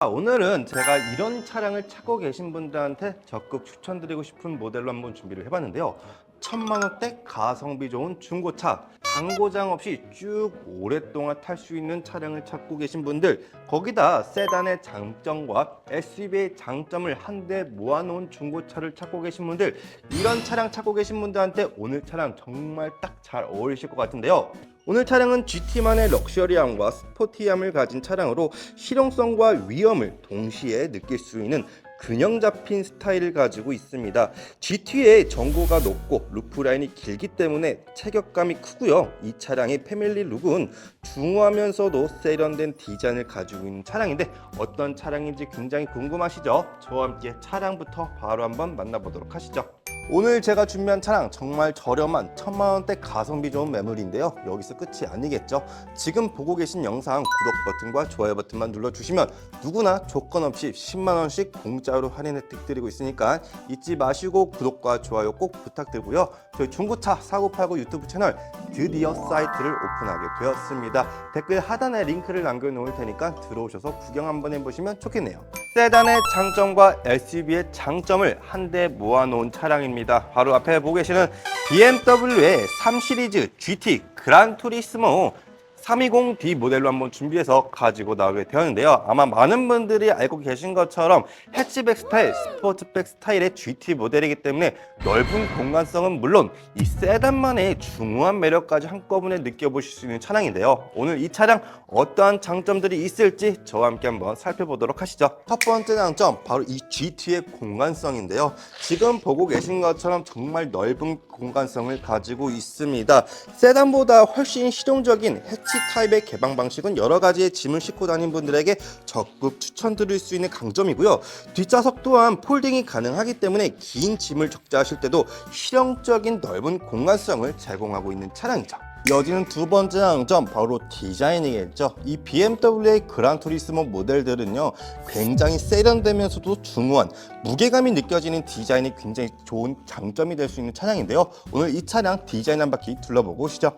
아, 오늘은 제가 이런 차량을 찾고 계신 분들한테 적극 추천드리고 싶은 모델로 한번 준비를 해봤는데요. 천만 원대 가성비 좋은 중고차, 장고장 없이 쭉 오랫동안 탈 수 있는 차량을 찾고 계신 분들, 거기다 세단의 장점과 SUV의 장점을 한데 모아놓은 중고차를 찾고 계신 분들, 이런 차량 찾고 계신 분들한테 오늘 차량 정말 딱 잘 어울리실 것 같은데요. 오늘 차량은 GT만의 럭셔리함과 스포티함을 가진 차량으로 실용성과 위험을 동시에 느낄 수 있는 균형 잡힌 스타일을 가지고 있습니다. GT의 전고가 높고 루프 라인이 길기 때문에 체격감이 크고요. 이 차량의 패밀리 룩은 중후하면서도 세련된 디자인을 가지고 있는 차량인데 어떤 차량인지 굉장히 궁금하시죠? 저와 함께 차량부터 바로 한번 만나보도록 하시죠. 오늘 제가 준비한 차량 정말 저렴한 천만 원대 가성비 좋은 매물인데요. 여기서 끝이 아니겠죠. 지금 보고 계신 영상 구독 버튼과 좋아요 버튼만 눌러주시면 누구나 조건 없이 10만 원씩 공짜로 할인 혜택 드리고 있으니까 잊지 마시고 구독과 좋아요 꼭 부탁드리고요. 저희 중고차 사고팔고 유튜브 채널 드디어 사이트를 오픈하게 되었습니다. 댓글 하단에 링크를 남겨놓을 테니까 들어오셔서 구경 한번 해보시면 좋겠네요. 세단의 장점과 SUV의 장점을 한데 모아놓은 차량입니다. 바로 앞에 보고 계시는 BMW의 3 시리즈 GT 그란 투리스모 320D 모델로 한번 준비해서 가지고 나오게 되었는데요. 아마 많은 분들이 알고 계신 것처럼 해치백 스타일, 스포츠백 스타일의 GT 모델이기 때문에 넓은 공간성은 물론 이 세단만의 중후한 매력까지 한꺼번에 느껴보실 수 있는 차량인데요. 오늘 이 차량 어떠한 장점들이 있을지 저와 함께 한번 살펴보도록 하시죠. 첫 번째 장점, 바로 이 GT의 공간성인데요. 지금 보고 계신 것처럼 정말 넓은 공간성을 가지고 있습니다. 세단보다 훨씬 실용적인 해치 타입의 개방 방식은 여러 가지의 짐을 싣고 다니는 분들에게 적극 추천드릴 수 있는 강점이고요. 뒷좌석 또한 폴딩이 가능하기 때문에 긴 짐을 적재하실 때도 실용적인 넓은 공간성을 제공하고 있는 차량이죠. 이어지는 두 번째 장점 바로 디자인이겠죠. 이 BMW의 그란 투리스모 모델들은요 굉장히 세련되면서도 중후한 무게감이 느껴지는 디자인이 굉장히 좋은 장점이 될 수 있는 차량인데요. 오늘 이 차량 디자인 한 바퀴 둘러보고 오시죠.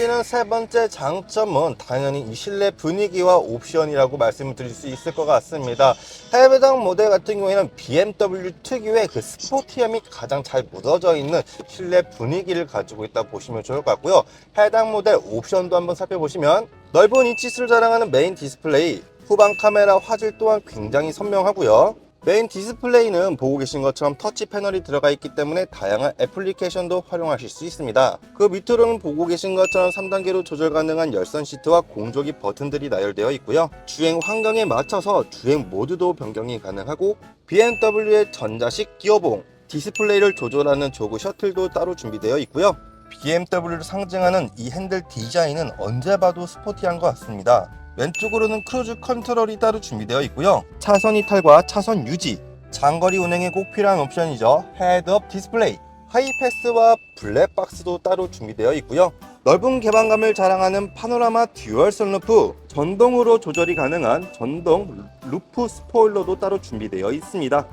이어지는 세 번째 장점은 당연히 이 실내 분위기와 옵션이라고 말씀을 드릴 수 있을 것 같습니다. 해외당 모델 같은 경우에는 BMW 특유의 그 스포티함이 가장 잘 묻어져 있는 실내 분위기를 가지고 있다 보시면 좋을 것 같고요. 해당 모델 옵션도 한번 살펴보시면 넓은 인치수를 자랑하는 메인 디스플레이, 후방 카메라 화질 또한 굉장히 선명하고요. 메인 디스플레이는 보고 계신 것처럼 터치 패널이 들어가 있기 때문에 다양한 애플리케이션도 활용하실 수 있습니다. 그 밑으로는 보고 계신 것처럼 3단계로 조절 가능한 열선 시트와 공조기 버튼들이 나열되어 있고요. 주행 환경에 맞춰서 주행 모드도 변경이 가능하고 BMW의 전자식 기어봉, 디스플레이를 조절하는 조그 셔틀도 따로 준비되어 있고요. BMW를 상징하는 이 핸들 디자인은 언제 봐도 스포티한 것 같습니다. 왼쪽으로는 크루즈 컨트롤이 따로 준비되어 있고요. 차선 이탈과 차선 유지, 장거리 운행에 꼭 필요한 옵션이죠. 헤드업 디스플레이, 하이패스와 블랙박스도 따로 준비되어 있고요. 넓은 개방감을 자랑하는 파노라마 듀얼 선루프, 전동으로 조절이 가능한 전동 루프 스포일러도 따로 준비되어 있습니다.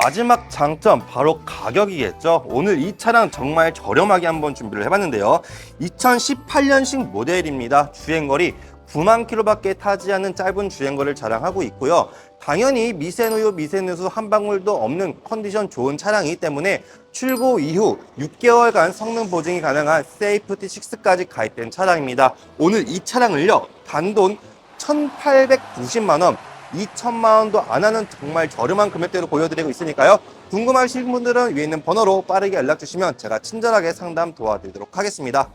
마지막 장점 바로 가격이겠죠. 오늘 이 차량 정말 저렴하게 한번 준비를 해봤는데요. 2018년식 모델입니다. 주행거리 9만 킬로밖에 타지 않는 짧은 주행거리를 자랑하고 있고요. 당연히 미세누유, 미세누수 한 방울도 없는 컨디션 좋은 차량이기 때문에 출고 이후 6개월간 성능 보증이 가능한 세이프티 6까지 가입된 차량입니다. 오늘 이 차량을요, 단돈 1,890만 원, 2천만 원도 안 하는 정말 저렴한 금액대로 보여드리고 있으니까요. 궁금하신 분들은 위에 있는 번호로 빠르게 연락 주시면 제가 친절하게 상담 도와드리도록 하겠습니다.